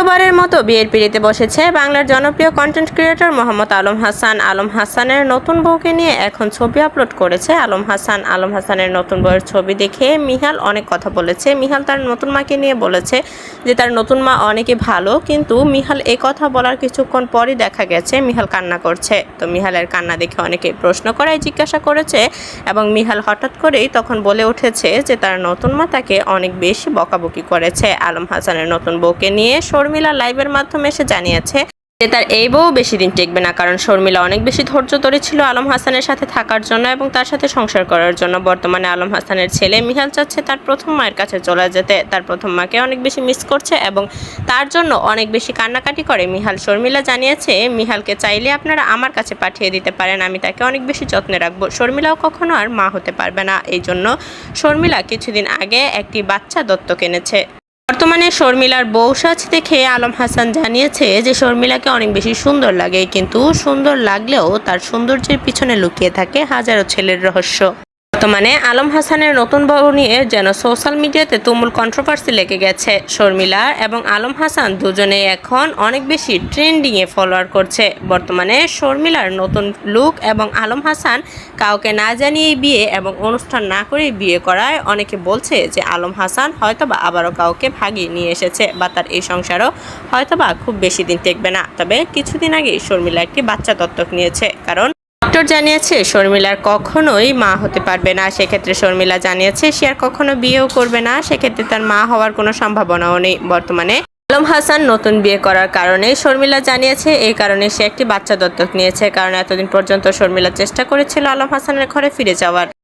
দ্বিতীয়বারের মতো বিয়ের পিড়িতে বসেছে বাংলার জনপ্রিয় কন্টেন্ট ক্রিয়েটর মোহাম্মদ আলম হাসান। আলম হাসানের নতুন বউকে নিয়ে এখন ছবি আপলোড করেছে আলম হাসান। আলম হাসানের নতুন বউয়ের ছবি দেখে মিহাল অনেক কথা বলেছে। মিহাল তার নতুন মাকে নিয়ে বলেছে যে, তার নতুন মা অনেকে ভালো, কিন্তু মিহাল এ কথা বলার কিছুক্ষণ পরই দেখা গেছে, মিহাল কান্না করছে। তো মিহালের কান্না দেখে অনেকে প্রশ্ন করায় জিজ্ঞাসা করেছে এবং মিহাল হঠাৎ করেই তখন বলে উঠেছে যে, তার নতুন মা তাকে অনেক বেশি বকাবকি করেছে। আলম হাসানের নতুন বউকে নিয়ে শর্মিলা লাইভের মাধ্যমে এসে জানিয়েছে যে তার এই বউ বেশি দিন টিকবে না, কারণ শর্মিলা অনেক বেশি ধৈর্য ধরে ছিল আলম হাসানের সাথে থাকার জন্য এবং তার সাথে সংসার করার জন্য। বর্তমানে আলম হাসানের ছেলে মিহাল চাচ্ছে তার প্রথম মায়ের কাছে চলে যেতে। তার প্রথম মাকে অনেক বেশি মিস করছে এবং তার জন্য অনেক বেশি কান্নাকাটি করে মিহাল। শর্মিলা জানিয়েছে, মিহালকে চাইলে আপনারা আমার কাছে পাঠিয়ে দিতে পারেন, আমি তাকে অনেক বেশি যত্নে রাখব। শর্মিলাও কখনো আর মা হতে পারবে না। এই জন্য শর্মিলা কিছুদিন আগে একটি বাচ্চা দত্তক এনেছে। বর্তমানে শর্মিলার বউ সাজ দেখে আলম হাসান জানিয়েছে যে শর্মিলাকে অনেক বেশি সুন্দর লাগে, কিন্তু সুন্দর লাগলেও তার সৌন্দর্যের পিছনে লুকিয়ে থাকে হাজারো ছেলের রহস্য। বর্তমানে আলম হাসানের নতুন বউ নিয়ে যেন সোশ্যাল মিডিয়াতে তুমুল কন্ট্রোভার্সি লেগে গেছে শর্মিলা এবং আলম হাসান দুজনেই এখন অনেক বেশি ট্রেন্ডিংয়ে ফলোয়ার করছে। বর্তমানে শর্মিলার নতুন লুক এবং আলম হাসান কাউকে না জানিয়েই বিয়ে এবং অনুষ্ঠান না করেই বিয়ে করায়। অনেকে বলছে যে আলম হাসান হয়তোবা আবারও কাউকে ভাগিয়ে নিয়ে এসেছে বা তার এই সংসারও হয়তোবা খুব বেশি দিন টেকবে না। তবে কিছুদিন আগে শর্মিলা একটি বাচ্চা দত্তক নিয়েছে। কারণ ডক্টর জানিয়েছে, শর্মিলার কখনোই মা হতে পারবে না। সেক্ষেত্রে শর্মিলা জানিয়েছে, সে আর কখনো বিয়েও করবে না। সেক্ষেত্রে তার মা হওয়ার কোনো সম্ভাবনাও নেই বর্তমানে। আলম হাসান নতুন বিয়ে করার কারণে শর্মিলা জানিয়েছে, এই কারণে সে একটি বাচ্চা দত্তক নিয়েছে। কারণ এতদিন পর্যন্ত শর্মিলা চেষ্টা করেছিল আলম হাসানের ঘরে ফিরে যাওয়ার।